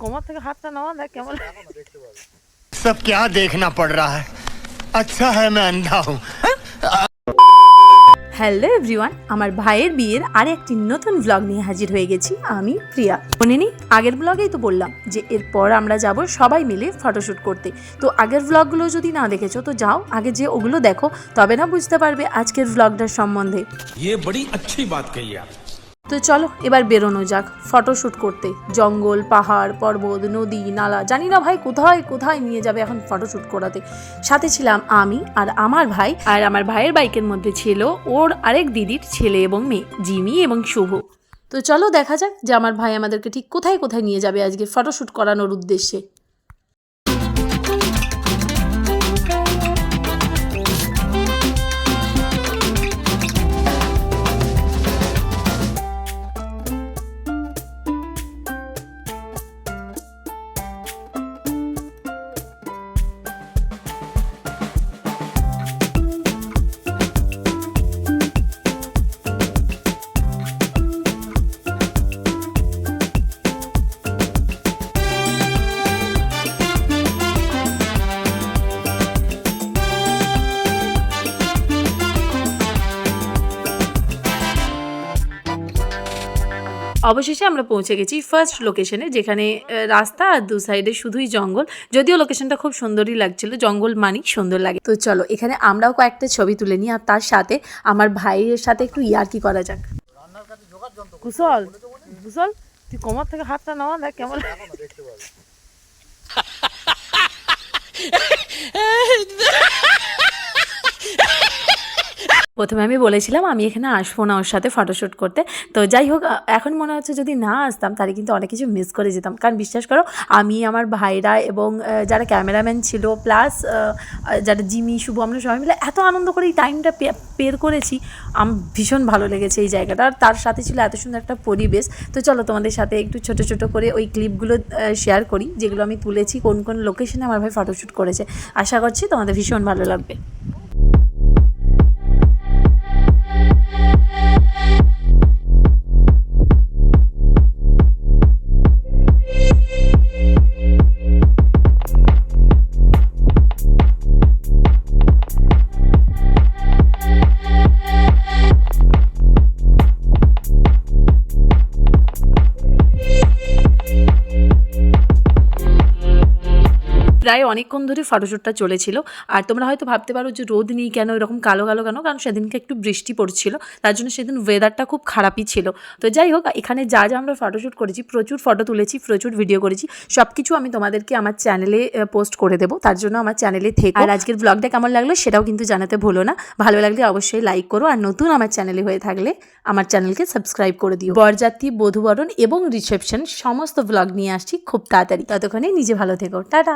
কোমর থেকে হাতটা নামা দেখ কেমন सब क्या देखना पड़ रहा है अच्छा है मैं अंधा हूँ হ্যালো এভরিওয়ান আমার ভাইয়ের বিয়ের আর একটি নতুন ব্লগ নিয়ে হাজির হয়ে গেছি আমি প্রিয়া মনে নি আগের ব্লগেই তো বললাম যে এরপর আমরা যাব সবাই মিলে ফটোশ্যুট করতে তো আগের ব্লগগুলো যদি না দেখেছো তো যাও আগে যে ওগুলো দেখো তবে না বুঝতে পারবে আজকের ব্লগটার সম্বন্ধে ये बड़ी अच्छी बात कही आप তো চলো, এবার বেরোনো যাক ফটোশ্যুট করতে। জঙ্গল, পাহাড়, পর্বত, নদী, নালা, জানি না ভাই কোথায় কোথায় নিয়ে যাবে এখন ফটোশ্যুট করাতে। সাথে ছিলাম আমি আর আমার ভাই আর আমার ভাইয়ের বাইকের মধ্যে ছিল ওর আরেক দিদির ছেলে এবং মেয়ে, জিমি এবং শুভ। তো চলো দেখা যাক যে আমার ভাই আমাদেরকে ঠিক কোথায় কোথায় নিয়ে যাবে আজকে ফটোশ্যুট করানোর উদ্দেশ্যে। অবশেষে আমরা পৌঁছে গেছি ফার্স্ট লোকেশনে যেখানে রাস্তা আর দু সাইডে শুধুই জঙ্গল। যদিও লোকেশনটা খুব সুন্দরই লাগছিল জঙ্গল মানেই সুন্দর লাগে। তো চলো এখানে আমরাও কয়েকটা ছবি তুলে নিই আর তার সাথে আমার ভাইয়ের সাথে একটু ইয়ার্কি করা যাক। কুশল কুশল তুই কোমর থেকে হাতটা নামা দেখ কেমন প্রথমে আমি বলেছিলাম, আমি এখানে আসব না ওর সাথে ফটোশ্যুট করতে। তো যাই হোক এখন মনে হচ্ছে যদি না আসতাম, তাহলে কিন্তু অনেক কিছু মিস করে যেতাম। কারণ বিশ্বাস করো, আমি, আমার ভাইরা এবং যারা ক্যামেরাম্যান ছিল প্লাস যারা জিমি, শুভ, আমরা সবাই মিলে এত আনন্দ করে এই টাইমটা পের করেছি আমার ভীষণ ভালো লেগেছে এই জায়গাটা। আর তার সাথে ছিল এত সুন্দর একটা পরিবেশ। তো চলো তোমাদের সাথে একটু ছোট ছোট করে ওই ক্লিপগুলো শেয়ার করি, যেগুলো আমি তুলেছি, কোন কোন লোকেশনে আমার ভাই ফটোশ্যুট করেছে। আশা করছি তোমাদের ভীষণ ভালো লাগবে। প্রায় অনেকক্ষণ ধরে ফটোশ্যুটটা চলেছিল। আর তোমরা হয়তো ভাবতে পারো যে রোদ নেই কেন, এরকম কালো কালো কেন? কারণ সেদিনকে একটু বৃষ্টি পড়ছিল। তার জন্য সেদিন ওয়েদারটা খুব খারাপই ছিল। তো যাই হোক, এখানে যা যা আমরা ফটোশ্যুট করেছি, প্রচুর ফটো তুলেছি, প্রচুর ভিডিও করেছি সব কিছু আমি তোমাদেরকে আমার চ্যানেলে পোস্ট করে দেবো। তার জন্য আমার চ্যানেলে থেকে। আর আজকের ব্লগটা কেমন লাগল সেটাও কিন্তু জানাতে ভুলো না। ভালো লাগলে অবশ্যই লাইক করো আর নতুন আমার চ্যানেলে হয়ে থাকলে আমার চ্যানেলকে সাবস্ক্রাইব করে দিও। বরযাত্রী, বধুবরণ এবং রিসেপশন সমস্ত ব্লগ নিয়ে আসছি খুব তাড়াতাড়ি। ততক্ষণে নিজে ভালো থেকো। টাটা!